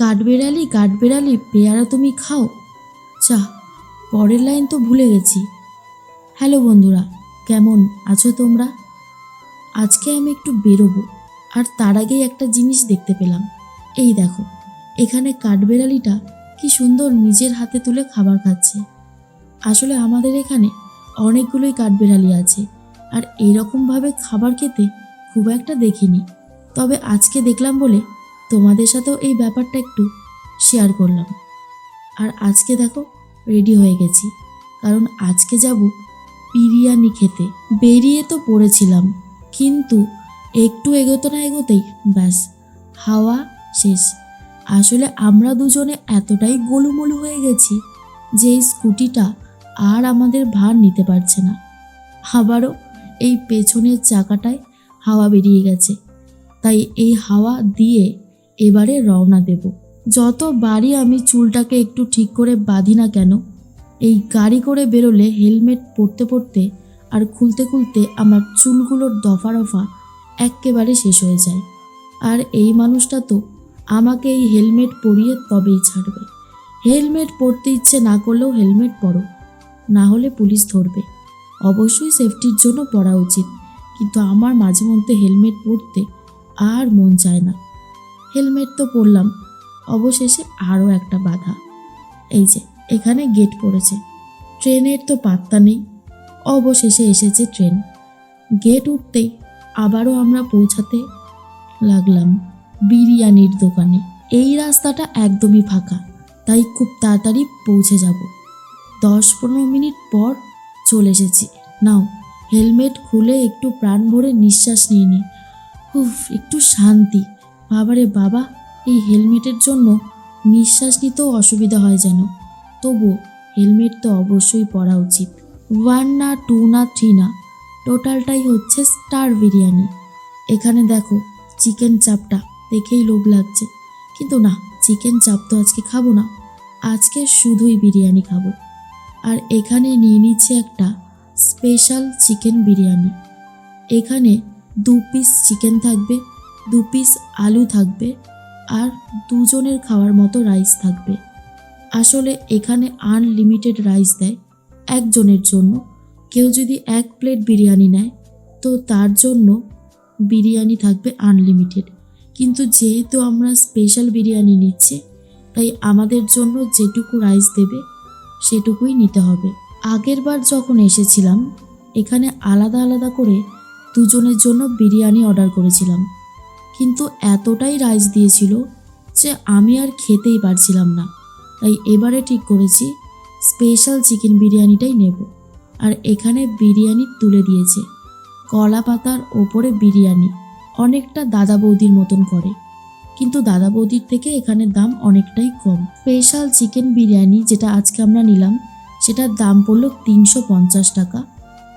কাঠবেড়ালি কাঠবেড়ালি, পেয়ারা তুমি খাও। চা পরের লাইন তো ভুলে গেছি। হ্যালো বন্ধুরা, কেমন আছো তোমরা? আজকে আমি একটু বেরোবো, আর তার আগেই একটা জিনিস দেখতে পেলাম। এই দেখো, এখানে কাঠবেড়ালিটা কি সুন্দর নিজের হাতে তুলে খাবার খাচ্ছে। আসলে আমাদের এখানে অনেকগুলোই কাঠবেড়ালি আছে, আর এরকমভাবে খাবার খেতে খুব একটা দেখিনি। তবে আজকে দেখলাম বলে তোমাদের সাথেও এই ব্যাপারটা একটু শেয়ার করলাম। আর আজকে দেখো রেডি হয়ে গেছি। কারণ আজকে যাব বিরিয়ানি খেতে। বেরিয়ে তো পড়েছিলাম, কিন্তু একটু এগোতে না এগোতেই ব্যাস হাওয়া শেষ। আসলে আমরা দুজনে এতটাই গোলুমলু হয়ে গেছি যে এই স্কুটিটা আর আমাদের ভার নিতে পারছে না। আবারও এই পেছনের চাকাটায় হাওয়া বেরিয়ে গেছে। তাই এই হাওয়া দিয়ে এবারে রওনা দেব। যত বাড়ি আমি চুলটাকে একটু ঠিক করে বাঁধি না কেন, এই গাড়ি করে বেরোলে হেলমেট পরতে পরতে আর খুলতে খুলতে আমার চুলগুলোর দফা রফা এক্কেবারে শেষ হয়ে যায়। আর এই মানুষটা তো আমাকে এই হেলমেট পরিয়ে তবেই ছাড়বে। হেলমেট পরতে ইচ্ছে না করলেও হেলমেট পরো, না হলে পুলিশ ধরবে। অবশ্যই সেফটির জন্য পরা উচিত, কিন্তু আমার মাঝে মধ্যে হেলমেট পরতে আর মন চায় না। হেলমেট তো পরলাম। অবশেষে আরও একটা বাধা। এই যে, এখানে গেট পড়েছে। ট্রেনের তো পাত্তা নেই। অবশেষে এসেছে ট্রেন। গেট উঠতেই আবারও আমরা পৌঁছাতে লাগলাম বিরিয়ানির দোকানে। এই রাস্তাটা একদমই ফাঁকা, তাই খুব তাড়াতাড়ি পৌঁছে যাব। দশ পনেরো মিনিট পর চলে এসেছি। নাও, হেলমেট খুলে একটু প্রাণ ভরে নিঃশ্বাস নিয়ে নি। উফ, একটু শান্তি। বাবারে বাবা, এই হেলমেটের জন্য নিঃশ্বাস নিতেও অসুবিধা হয় যেন। তবু হেলমেট তো অবশ্যই পরা উচিত। ওয়ান না টু না থ্রি না, টোটালটাই হচ্ছে স্টার বিরিয়ানি। এখানে দেখো, চিকেন চাপটা দেখেই লোভ লাগছে। কিন্তু না, চিকেন চাপ তো আজকে খাব না। আজকে শুধুই বিরিয়ানি খাব। আর এখানে নিয়ে নিচ্ছে একটা স্পেশাল চিকেন বিরিয়ানি। এখানে দু পিস চিকেন থাকবে দু পিস আলু থাকবে আর দুজনের খাওয়ার মতো রাইস থাকবে। আসলে এখানে আনলিমিটেড রাইস দেয় একজনের জন্য। কেউ যদি এক প্লেট বিরিয়ানি নেয়, তো তার জন্য বিরিয়ানি থাকবে আনলিমিটেড কিন্তু যেহেতু আমরা স্পেশাল বিরিয়ানি নিচ্ছি, তাই আমাদের জন্য যেটুকু রাইস দেবে, সেটুকুই নিতে হবে। আগের বার যখন এসেছিলাম, এখানে আলাদা আলাদা করে দুজনের জন্য বিরিয়ানি অর্ডার করেছিলাম। কিন্তু এতটাই রাইস দিয়েছিল যে আমি আর খেতেই পারছিলাম না। তাই এবারে ঠিক করেছি স্পেশাল চিকেন বিরিয়ানিটাই নেব। আর এখানে বিরিয়ানি তুলে দিয়েছে। কলা পাতার ওপরে বিরিয়ানি, অনেকটা দাদা বৌদির মতন করে। কিন্তু দাদা বৌদির থেকে এখানে দাম অনেকটাই কম। স্পেশাল চিকেন বিরিয়ানি যেটা আজকে আমরা নিলাম, সেটার দাম পড়ল তিনশো পঞ্চাশ টাকা।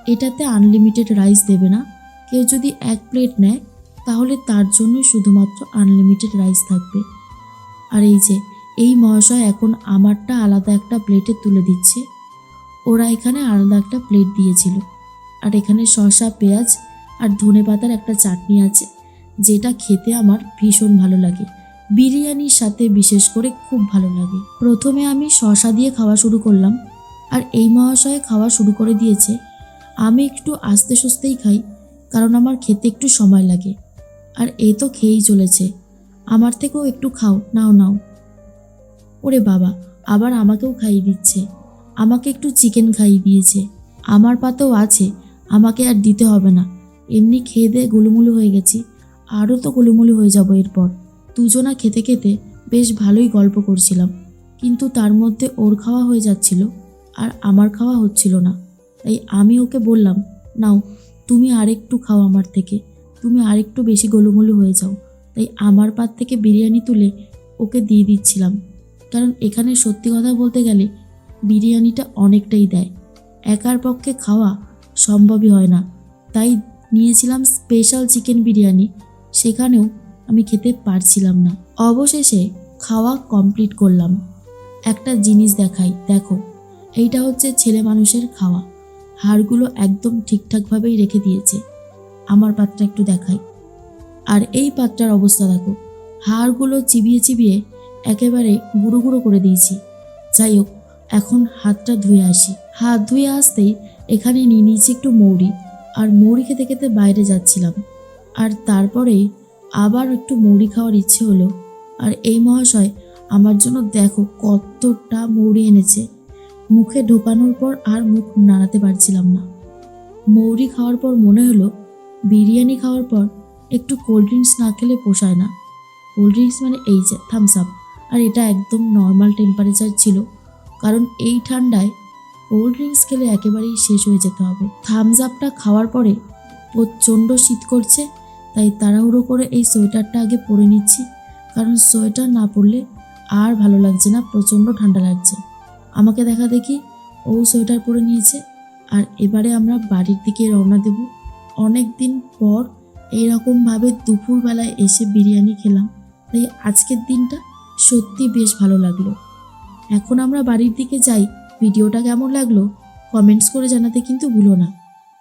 এটাতে আনলিমিটেড রাইস দেবে না। কেউ যদি এক প্লেট নেয় তাহলে তার জন্য শুধুমাত্র আনলিমিটেড রাইস থাকবে। আর এই যে, এই মহাশয় এখন আমারটা আলাদা একটা প্লেটে তুলে দিচ্ছে। ওরা এখানে আলাদা একটা প্লেট দিয়েছিল। আর এখানে শসা, পেঁয়াজ আর ধনে পাতার একটা চাটনি আছে, যেটা খেতে আমার ভীষণ ভালো লাগে। বিরিয়ানির সাথে বিশেষ করে খুব ভালো লাগে। প্রথমে আমি শসা দিয়ে খাওয়া শুরু করলাম, আর এই মহাশয়ে খাওয়া শুরু করে দিয়েছে। আমি একটু আস্তে সুস্তেই খাই, কারণ আমার খেতে একটু সময় লাগে। আর এই তো খেয়েই চলেছে। আমার থেকেও একটু খাও, নাও নাও। ওরে বাবা, আবার আমাকেও খাইয়ে দিচ্ছে। আমাকে একটু চিকেন খাইয়ে দিয়েছে। আমার পাতেও আছে, আমাকে আর দিতে হবে না। এমনি খেয়ে দিয়ে গুলুমুলু হয়ে গেছি। আরও তো গুলুমুলু হয়ে যাব এরপর। দুজনা খেতে খেতে বেশ ভালোই গল্প করছিলাম। কিন্তু তার মধ্যে ওর খাওয়া হয়ে যাচ্ছিল আর আমার খাওয়া হচ্ছিল না। তাই আমি ওকে বললাম, নাও, তুমি আরেকটু খাও আমার থেকে। তুমি আরেকটু বেশি গোলুমুলু হয়ে যাও। তাই আমার পাত থেকে বিরিয়ানি তুলে ওকে দিয়ে দিচ্ছিলাম। কারণ এখানে সত্যি কথা বলতে গেলে বিরিয়ানিটা অনেকটাই দেয়। একার পক্ষে খাওয়া সম্ভবই হয় না। তাই নিয়েছিলাম স্পেশাল চিকেন বিরিয়ানি। সেখানেও আমি খেতে পারছিলাম না। অবশেষে খাওয়া কমপ্লিট করলাম। একটা জিনিস দেখাই, দেখো। এইটা হচ্ছে ছেলে মানুষের খাওয়া। হাড়গুলো একদম ঠিকঠাকভাবেই রেখে দিয়েছে। আমার পাত্রটা একটু দেখাই। আর এই পাত্রার অবস্থা দেখো। হাড়গুলো চিবিয়ে চিবিয়ে একেবারে গুঁড়ো গুঁড়ো করে দিয়েছি। যাই হোক, এখন হাতটা ধুয়ে আসি। হাত ধুয়ে আসতেই এখানে নিয়ে নিয়েছি একটু মৌরি। আর মৌরি খেতে খেতে বাইরে যাচ্ছিলাম। আর তারপরে আবার একটু মৌরি খাওয়ার ইচ্ছে হলো। আর এই মহাশয় আমার জন্য দেখো কতটা মৌরি এনেছে। মুখে ঢোকানোর পর আর মুখ নাড়াতে পারছিলাম না। মৌরি খাওয়ার পর মনে হলো বিরিয়ানি খাওয়ার পর একটু কোল্ড ড্রিঙ্কস না খেলে পোষায় না। কোল্ড ড্রিঙ্কস মানে এই যে থামস আপ আর এটা একদম নর্মাল টেম্পারেচার ছিল। কারণ এই ঠান্ডায় কোল্ড ড্রিঙ্কস খেলে একেবারেই শেষ হয়ে যেতে হবে। থামস আপটা খাওয়ার পরে প্রচণ্ড শীত করছে, তাই তাড়াহুড়ো করে এই সোয়েটারটা আগে পরে নিচ্ছি। কারণ সোয়েটার না পরলে আর ভালো লাগছে না, প্রচণ্ড ঠান্ডা লাগছে। আমাকে দেখা দেখি ও সোয়েটার পরে নিয়েছে। আর এবারে আমরা বাড়ির দিকে রওনা দেব। অনেক দিন পর এইরকমভাবে দুপুরবেলায় এসে বিরিয়ানি খেলাম। তাই আজকের দিনটা সত্যি বেশ ভালো লাগল। এখন আমরা বাড়ির দিকে যাই। ভিডিওটা কেমন লাগল? কমেন্টস করে জানাতে কিন্তু ভুলো না।